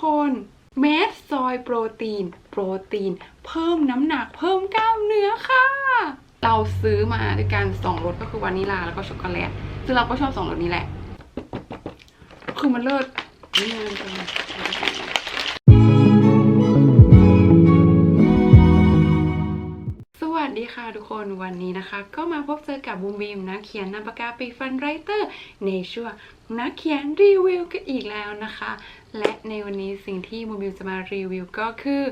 คน เม็ดซอยโปรตีน โปรตีน เพิ่มน้ำหนักเพิ่มกล้ามเนื้อค่ะ เราซื้อมาด้วยกันสองรสก็คือวานิลาแล้วก็ช็อกโกแลตซึ่งเราก็ชอบสองรสนี้แหละ คือมันเลิศนี่มันเป็นสวัสดีค่ะทุกคนวันนี้นะคะ ก็มาพบเจอกับบูมบีมนักเขียนนามปากกาปีฟันไรเตอร์ในช่วงนักเขียนรีวิวกันอีกแล้วนะคะ และในวันนี้สิ่งที่บูมบีมจะมารีวิวก็คือ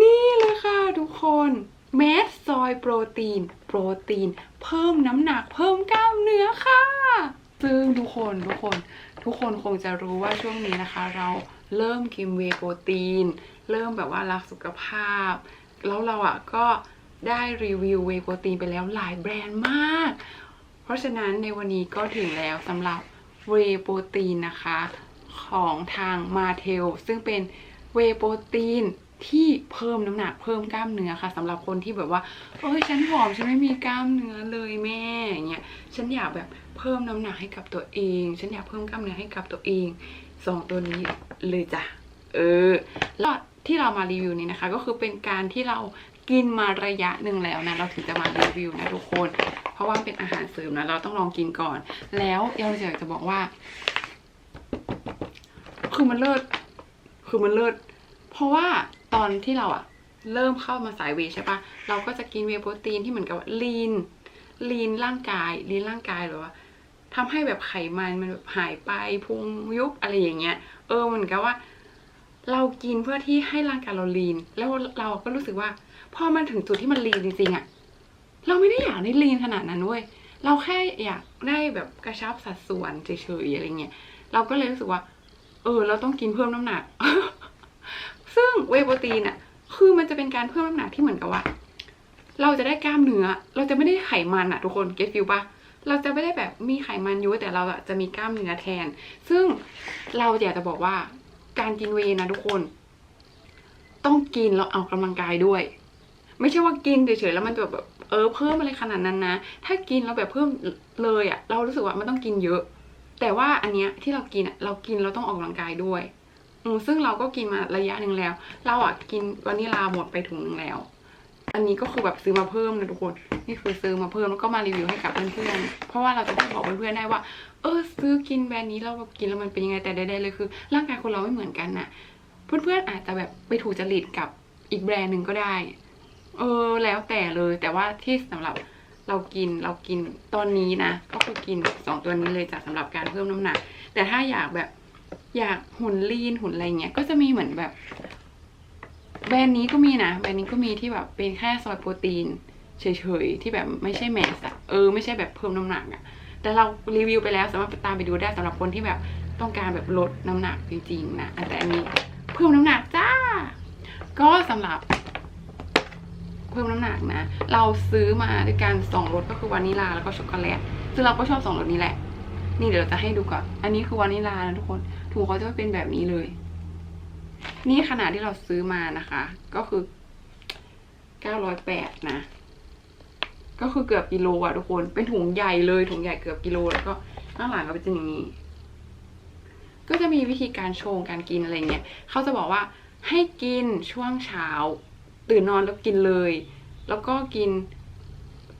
นี่เลยค่ะทุกคนเม็ดซอยโปรตีน โปรตีน เพิ่มน้ำหนักเพิ่มกล้ามเนื้อค่ะ ซึ่งทุกคนทุกคน ทุกคนคงจะรู้ว่าช่วงนี้นะคะ เราเริ่มกินเวโปรตีน เริ่มแบบว่ารักสุขภาพ แล้วเราอะก็ได้รีวิวเวโปรตีนไปแล้วหลายแบรนด์มาก เพราะฉะนั้นในวันนี้ก็ถึงแล้วสำหรับเวโปรตีนนะคะ ของทางมาเทลซึ่งเป็นเวโปรตีนที่เพิ่มน้ำหนักเพิ่มกล้ามเนื้อค่ะสำหรับคนที่แบบว่าเอ้ยฉันผอมฉันไม่มีกล้ามเนื้อเลยแม่อย่างเงี้ยฉันอยากแบบเพิ่มน้ำหนักให้กับตัวเอง ฉันอยากเพิ่มกล้ามเนื้อให้กับตัวเองสองตัวนี้เลยจ้ะเออแล้วที่เรามารีวิวนี้นะคะ ก็คือเป็นการที่เรากินมาระยะหนึ่งแล้วนะเราถึงจะมารีวิวนะทุกคน เพราะว่าเป็นอาหารเสริมนะเราต้องลองกินก่อน แล้วเราอยากจะบอกว่า คือมันเลิศ คือมันเลิศ เพราะว่าตอนที่เราอะเริ่มเข้ามาสายเวใช่ปะเราก็จะกินเวโปรตีนที่เหมือนกับลีน ลีนร่างกาย ลีนร่างกายหรือว่าทำให้แบบไขมันมันแบบหายไปพุงยุบอะไรอย่างเงี้ย เออเหมือนกับว่า เรากินเพื่อที่ให้ร่างกายเราลีน แล้วเราก็รู้สึกว่าพอมันถึงจุดที่มันลีนจริงๆอะเราไม่ได้อยากได้ลีนขนาดนั้นเว้ย เราแค่อยากได้แบบกระชับสัดส่วนเฉยๆอะไรเงี้ย เราก็เลยรู้สึกว่า เออ เราต้องกินเพิ่มน้ำหนัก ซึ่งเวโปรตีนอะคือมันจะเป็นการเพิ่มน้ำหนักที่เหมือนกับว่า เราจะได้กล้ามเนื้อ เราจะไม่ได้ไขมันอะทุกคนเก็ตฟิลปะเราจะไม่ได้แบบมีไขมันเยอะแต่เราอะจะมีกล้ามเนื้อแทน ซึ่งเราอยากจะบอกว่าการกินเวนะทุกคน ต้องกินแล้วเอากำลังกายด้วย ไม่ใช่ว่ากินเฉยๆแล้วมันจะแบบเออเพิ่มอะไรขนาดนั้นนะ ถ้ากินแล้วแบบเพิ่มเลยอะเรารู้สึกว่ามันต้องกินเยอะ แต่ว่าอันเนี้ยที่เรากินเรากินเราต้องออกกำลังกายด้วยอซึ่งเราก็กินมาระยะหนึ่งแล้ว เราอะกินวานิลาหมดไปถุงหนึ่งแล้ว อันนี้ก็คือแบบซื้อมาเพิ่มนะทุกคน นี่คือซื้อมาเพิ่มแล้วก็มารีวิวให้กับเพื่อนๆ เพราะว่าเราจะได้บอกเพื่อนๆได้ว่า เออซื้อกินแบรนด์นี้แล้วแบบกินแล้วมันเป็นยังไงแต่ใดๆเลยคือ ร่างกายคนเราไม่เหมือนกันน่ะเพื่อนๆอาจจะแบบไปถูกจริตกับอีกแบรนด์หนึ่งก็ได้ เออแล้วแต่เลยแต่ว่าที่สำหรับ เรากินเรากินตอนนี้นะ ก็คือกินสองตัวนี้เลยจากสำหรับการเพิ่มน้ำหนัก แต่ถ้าอยากแบบอยากหุ่นลีนหุ่นอะไรเงี้ย ก็จะมีเหมือนแบบ แบรนด์นี้ก็มีนะ แบรนด์นี้ก็มีที่แบบเป็นแค่ซอยโปรตีนเฉยๆที่แบบไม่ใช่แมสอะเออไม่ใช่แบบเพิ่มน้ำหนักอะแต่เรารีวิวไปแล้วสามารถไปตามไปดูได้สำหรับคนที่แบบต้องการแบบลดน้ำหนักจริงๆนะแต่อันนี้เพิ่มน้ำหนักจ้า ก็สำหรับ พิ่มน้ำหนักนะ เราซื้อมาด้วยกันสองรสก็คือวานิลาแล้วก็ช็อกโกแลตซึ่งเราก็ชอบสองรสนี้แหละ นี่เดี๋ยวเราจะให้ดูก่อน อันนี้คือวานิลานะทุกคนถุงเขาจะเป็นแบบนี้เลย นี่ขนาดที่เราซื้อมานะคะ ก็คือเก้าร้อยแปดนะ ก็คือเกือบกิโลอะทุกคน เป็นถุงใหญ่เลยถุงใหญ่เกือบกิโลแล้วก็ข้างหลังก็เป็นอย่างนี้ ก็จะมีวิธีการชงการกินอะไรเงี้ยเขาจะบอกว่าให้กินช่วงเช้า ตื่นนอนแล้วกินเลย แล้วก็กิน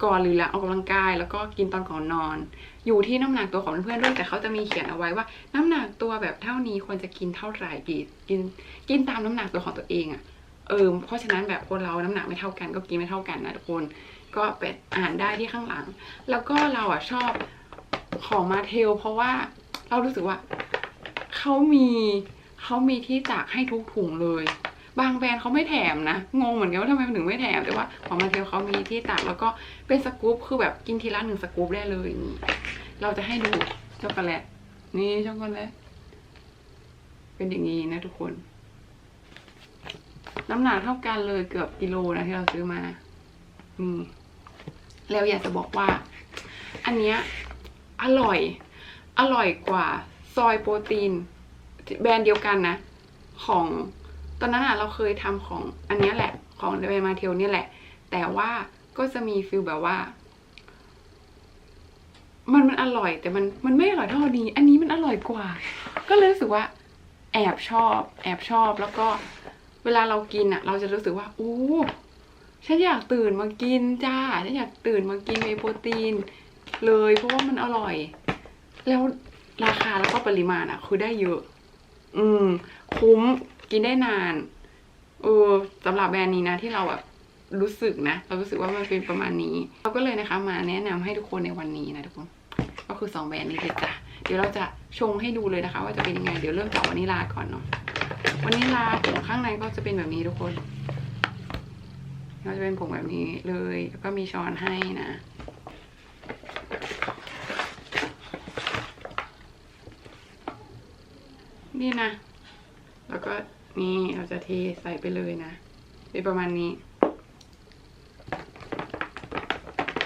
ก่อนหรือหลังออกกำลังกาย แล้วก็กินตอนก่อนนอน อยู่ที่น้ำหนักตัวของเพื่อนๆด้วยแต่เขาจะมีเขียนเอาไว้ว่า น้ำหนักตัวแบบเท่านี้ควรจะกินเท่าไหร่กินกินกินตามน้ำหนักตัวของตัวเองอะ่ะเออเพราะฉะนั้นแบบคนเราน้ำหนักไม่เท่ากันก็กินไม่เท่ากันนะทุกคนก็ไปอ่านได้ที่ข้างหลัง แล้วก็เราอะชอบของมาเทล เพราะว่าเรารู้สึกว่าเขามีเขามีที่ตากให้ทุกถุงเลย บางแบรนด์เขาไม่แถมนะ งงเหมือนกันว่าทำไมมันถึงไม่แถม แต่ว่าของมาเทลเขามีที่ตากแล้วก็เป็นสกู๊ปคือแบบกินทีละหนึ่งสกู๊ปได้เลยนี่เราจะให้ดูช็อกโกแลตนี่ช็อกโกแลตเป็นอย่างนี้นะทุกคน น้ำหนักเท่ากันเลยเกือบกิโลนะที่เราซื้อมานี่แล้วอยากจะบอกว่า อันเนี้ยอร่อย อร่อยกว่าซอยโปรตีน แบรนด์เดียวกันนะ ของ ตอนนั้นอะเราเคยทำของอันนี้แหละ ของแบรนด์มาเทลเนี่ยแหละ แต่ว่าก็จะมีฟิลแบบว่า มันมันอร่อย แต่มันมันไม่อร่อยเท่านี้ อันนี้มันอร่อยกว่า ก็เลยรู้สึกว่า แอบชอบ แอบชอบแล้วก็เวลาเรากินอะ เราจะรู้สึกว่าโอ้ฉันอยากตื่นมากินจ้าฉันอยากตื่นมากินเวโปรตีน เลยเพราะว่ามันอร่อย แล้วราคาแล้วก็ปริมาณอะ คือได้เยอะ อืม คุ้ม กินได้นานเออสำหรับแบรนด์นี้นะที่เราแบบรู้สึกนะ เรารู้สึกว่ามันเป็นประมาณนี้ เราก็เลยนะคะมาแนะนำให้ทุกคนในวันนี้นะทุกคน ก็คือสองแบรนด์นี้เลยจ้ะเดี๋ยวเราจะชงให้ดูเลยนะคะ ว่าจะเป็นยังไงเดี๋ยวเริ่มจากวานิลาก่อนเนาะวานิลาผงข้างในก็จะเป็นแบบนี้ทุกคนก็จะเป็นผงแบบนี้เลย แล้วก็มีช้อนให้นะนี่นะ แล้วก็ นี่เราจะเทใส่ไปเลยนะเป็นประมาณนี้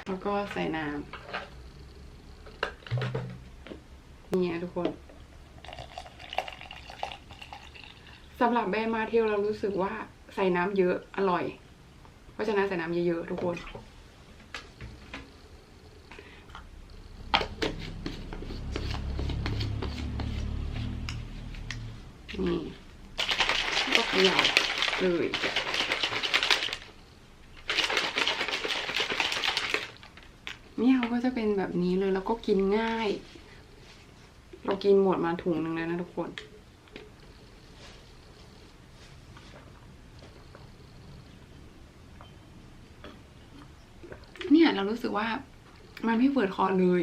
แล้วก็ใส่น้ำนี่นะทุกคนสำหรับแบรนด์มาเทลเรารู้สึกว่าใส่น้ำเยอะอร่อย เพราะฉะนั้นใส่น้ำเยอะๆทุกคน นี่ ย่าเลยเนี่ยเขาก็จะเป็นแบบนี้เลยแล้วก็กินง่าย เรากินหมดมาถุงหนึ่งแล้วนะทุกคนเนี่ยเรารู้สึกว่ามันไม่ฝืดคอเลย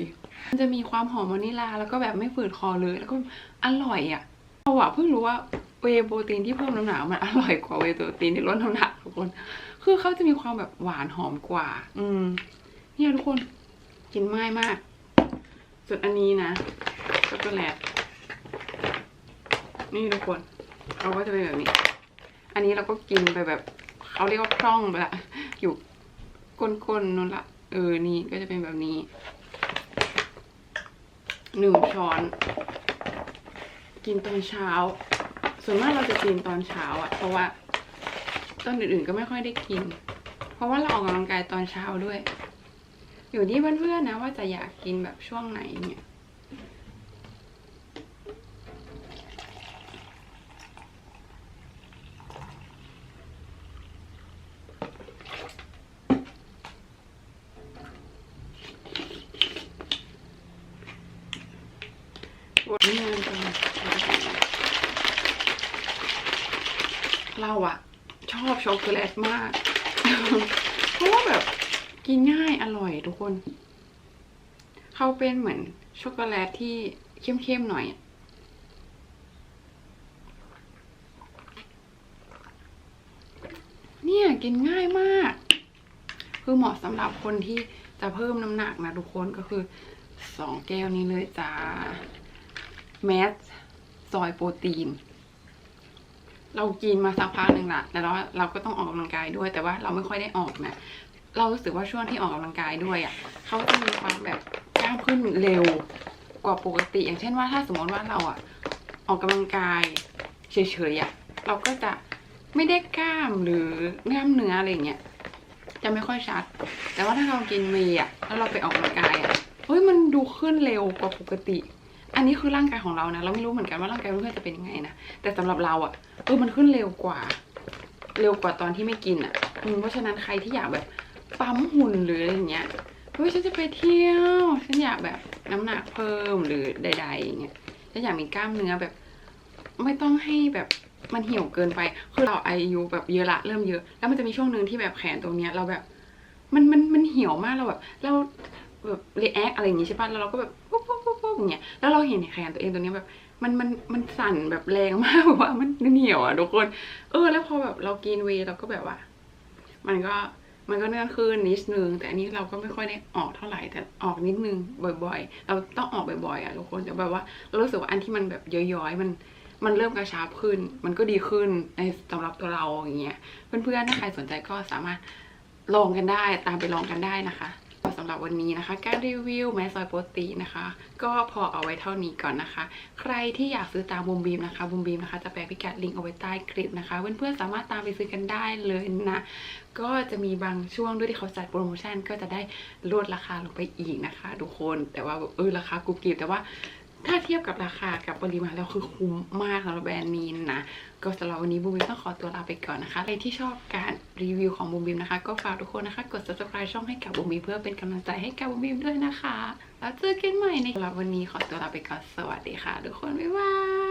มันจะมีความหอมวานิลาแล้วก็แบบไม่ฝืดคอเลย แล้วก็อร่อยอะเราอะเพิ่งรู้ว่า เวโปรตีนที่เพิ่มน้ำหนักมันอร่อยกว่าเวโปรตีนที่ลดน้ำหนักทุกคน คือเขาจะมีความแบบหวานหอมกว่า อืม เนี่ยทุกคนกินง่ายมาก ส่วนอันนี้นะช็อกโกแลตนี่ทุกคนเขาก็จะเป็นแบบนี้ อันนี้เราก็กินไปแบบเขาเรียกว่าคล่องไปละ อยู่ก้นๆนู่นละ เออ นี่ก็จะเป็นแบบนี้ หนึ่งช้อน กินตอนเช้า ส่วนมากเราจะกินตอนเช้าอะเพราะว่าตอนอื่นๆก็ไม่ค่อยได้กิน เพราะว่าเราออกกำลังกายตอนเช้าด้วย อยู่ที่เพื่อนๆนะว่าจะอยากกินแบบช่วงไหนเนี่ย บทนี้มันเป็น เราอะชอบช็อกโกแลตมาก เพราะว่าแบบกินง่ายอร่อยทุกคน เขาเป็นเหมือนช็อกโกแลตที่เข้มๆหน่อย เนี่ยกินง่ายมาก คือเหมาะสำหรับคนที่จะเพิ่มน้ำหนักนะทุกคนก็คือสองแก้วนี้เลยจ้าแมสซอยโปรตีน เรากินมาสักพักหนึ่งละแต่เราเราก็ต้องออกกำลังกายด้วย แต่ว่าเราไม่ค่อยได้ออกนะ เรารู้สึกว่าช่วงที่ออกกำลังกายด้วยอะ่ะเขาจะมีความแบบกล้ามขึ้นเร็วกว่าปกติ อย่างเช่นว่าถ้าสมมติว่าเราอะ่ะออกกำลังกายเฉยๆอะ่ะเราก็จะไม่ได้กล้ามหรือกล้ามเนื้ออะไรอย่างเงี้ยจะไม่ค่อยชัด แต่ว่าถ้าเรากินเมย์อะแล้วเราไปออกกำลังกายอะเฮ้ยมันดูขึ้นเร็วกว่าปกติ อันนี้คือร่างกายของเรานะ เราไม่รู้เหมือนกันว่าร่างกายเพื่อนจะเป็นยังไงนะ แต่สำหรับเราอะเออมันขึ้นเร็วกว่า เร็วกว่าตอนที่ไม่กินอะเพราะฉะนั้นใครที่อยากแบบปั๊มหุ่นหรืออะไรอย่างเงี้ยเฮ้ยฉันจะไปเที่ยวฉันอยากแบบน้ำหนักเพิ่มหรือใดๆอย่างเงี้ยฉันอยากมีกล้ามเนื้อแบบ ไม่ต้องให้แบบมันเหี่ยวเกินไป คือเราอายุแบบเยอะละเริ่มเยอะ แล้วมันจะมีช่วงหนึ่งที่แบบแขนตรงเนี้ยเราแบบ มันมันมันเหี่ยวมากเราแบบ เราแบบเรแอคอะไรอย่างงี้ใช่ป่ะแล้วเราก็แบบ อย่างเงี้ยแล้วเราเห็นแขนตัวเองตัวนี้แบบมันมันมันสั่นแบบแรงมากแบบว่ามันเหนียวอะทุกคน เออ แล้วพอแบบเรากินเวเราก็แบบว่า มันก็มันก็เนื่องขึ้นนิดนึง แต่อันนี้เราก็ไม่ค่อยได้ออกเท่าไหร่แต่ออกนิดนึงบ่อย ๆ เราต้องออกบ่อยๆอะทุกคนแต่แบบว่าเรารู้สึกว่าอันที่มันแบบย้อยๆมันมันเริ่มกระชับขึ้น มันก็ดีขึ้นในสำหรับตัวเราอย่างเงี้ยเพื่อนๆถ้าใครสนใจก็สามารถลองกันได้ ตามไปลองกันได้นะคะำหรับวันนี้นะคะ การรีวิวแมสซอยโปรตีนนะคะ ก็พอเอาไว้เท่านี้ก่อนนะคะ ใครที่อยากซื้อตามบูมบีมนะคะบูมบีมนะคะจะแปะพิกัดลิงก์เอาไว้ใต้คลิปนะคะ เพื่อนๆสามารถตามไปซื้อกันได้เลยนะ ก็จะมีบางช่วงด้วยที่เขาจัดโปรโมชั่นก็จะได้ลดราคาลงไปอีกนะคะทุกคนแต่ว่าเออราคากุบกิบแต่ว่าถ้าเทียบกับราคากับปริมาณแล้วคือคุ้มมากสำหรับแบรนด์นี้นะ ก็สำหรับวันนี้บูมบิมต้องขอตัวลาไปก่อนนะคะใครที่ชอบการรีวิวของบูมบิมนะคะ ก็ฝากทุกคนนะคะ กด subscribe ช่องให้กับบูมบิมเพื่อเป็นกำลังใจให้กับบูมบิมด้วยนะคะ แล้วเจอกันใหม่ในสำหรับวันนี้ขอตัวลาไปก่อนสวัสดีค่ะ ทุกคนบ๊ายบาย